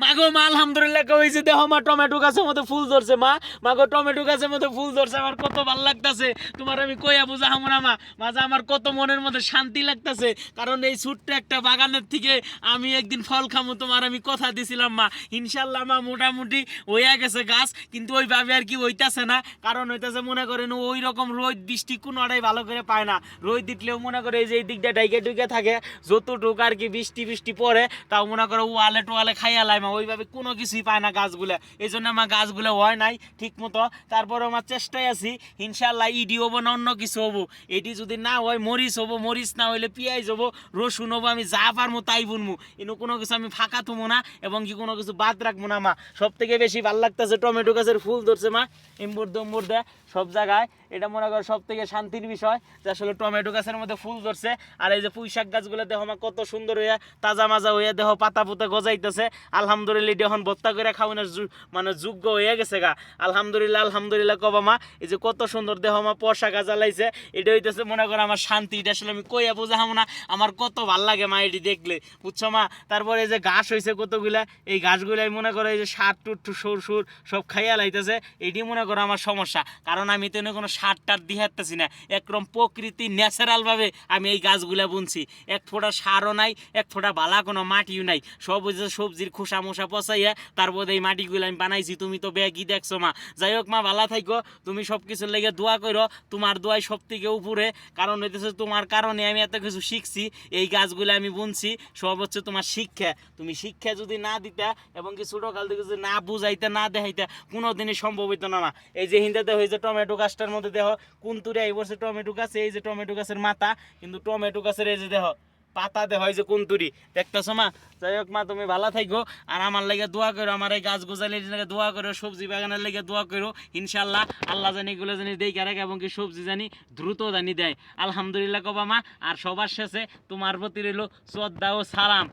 মাগো, মা, আলহামদুলিল্লাহ কইছে দেখো মা, টমেটো গাছের মধ্যে ফুল ধরছে, মা। মাগো, টমেটো গাছের মধ্যে ফুল ধরছে, আমার কত ভালো লাগতাছে। তোমার আমি কইয়া বুঝা হামো না, মা। মাঝে আমার কত মনের মধ্যে শান্তি লাগতাছে। কারণ এই ছোট্ট একটা বাগানের থেকে আমি একদিন ফল খামো, তোমার আমি কথা দিছিলাম, মা। ইনশাল্লাহ মা, মোটামুটি হইয়া গেছে গাছ, কিন্তু ওইভাবে আর কি হইতাছে না। কারণ হইতাছে, মনে করেন ওই রকম রোদ, বৃষ্টি কোনোটাই ভালো করে পায় না। রোদ দিতলেও মনে করে এই যে এই দিকটা ডাইকে ডুইকে থাকে, যতটুকু আর কি বৃষ্টি বৃষ্টি পড়ে, তাও মনে করো ওয়ালে টোয়ালে খাইয়া লাই মা, ওইভাবে কোনো কিছুই পায় না গাছগুলা। এই জন্য আমার গাছগুলো হয় নাই ঠিক মতো তারপরে আমার চেষ্টায় আছি ইনশাল্লাহ ইডি হব না অন্য কিছু হব। এটি যদি না হয়, মরিচ হব, মরিচ না হইলে পেঁয়াজ হব, রসুন হব, আমি যা পারব তাই বুনবো কিন্তু কোনো কিছু আমি ফাঁকা থমো না, এবং কি কোনো কিছু বাদ রাখব না মা। সব থেকে বেশি ভালো লাগতেছে টমেটো গাছের ফুল ধরছে মা, এম্বুর দম্বুর দেয়, সব জায়গায়। এটা মনে করো সব থেকে শান্তির বিষয় যে আসলে টমেটো গাছের মধ্যে ফুল ধরছে, আর এই যে পুঁই শাক গাছগুলো দেখো আমার কত সুন্দর হইয়া, তাজা মাজা হইয়া দেহ পাতা পুতা গজাইতেছে। আলহামদুলিল্লাহ এটা এখন ভত্তা করে খাওয়ানোর মানে যোগ্য হয়ে গেছে গা। আলহামদুলিল্লাহ আলহামদুলিল্লাহ কবা মা, এই যে কত সুন্দর দেহ মা গাছ জ্বালাইছে এটা হইতেছে মনে করো আমার শান্তি, এটা আসলে আমি কইয়া বোঝাম না, আমার কত ভালো লাগে মা এটি দেখলে, বুঝছ মা? তারপরে এই যে ঘাস হয়েছে কতগুলা, এই ঘাসগুলাই মনে করো এই যে সার টুট সুর সুর, সব খাইয়া লাইতেছে, এটি মনে করো আমার সমস্যা, কারণ আমি তো কোনো সার টার দিয়ে হাঁটতেছি না। একদম প্রকৃতি ন্যাচারাল ভাবে আমি এই গাছগুলা বুনছি। এক ফোঁটা সারও নাই, এক ফোঁটা বালা কোনো মাটিও নাই, সব সবজির খোসা মোসা পচাইয়া তারপর এই মাটিগুলো আমি বানাইছি, তুমি তো ব্যাগই দেখছ মা। যাই হোক মা, ভালো থাইকো, তুমি সব কিছুর লেগে দোয়া করো তোমার দোয়াই সব থেকে উপরে। কারণ হইতেছে তোমার কারণে আমি এত কিছু শিখছি, এই গাছগুলো আমি বুনছি, সব হচ্ছে তোমার শিক্ষা। তুমি শিক্ষা যদি না দিতা এবং কি ছোটকাল থেকে যদি না বুঝাইতে, না দেখাইতে, কোনোদিনই সম্ভব হইতো না মা। এই যে হিন্দাতে হয়েছে টমেটো গাছটার মধ্যে দেহ কুন্তুরে এই বছর টমেটো গাছ, এই যে টমেটো গাছের মাথা, কিন্তু টমেটো গাছের এই যে দেহ পাতা হয় যে কোন তুরি দেখতেছো মা যাই হোক মা, তুমি ভালো থাকো আর আমার লাগে দোয়া করো, আমার এই গাছ গোজালির লাগে দোয়া করো, সবজি বাগানের লাগে দোয়া করো। ইনশাল্লাহ আল্লাহ জানি এগুলো জানি দেই কারাক এবং কি সবজি জানি দ্রুত জানি দেয়। আলহামদুলিল্লাহ কবা মা, আর সবার শেষে তোমার প্রতি রইল শ্রদ্ধা ও সালাম।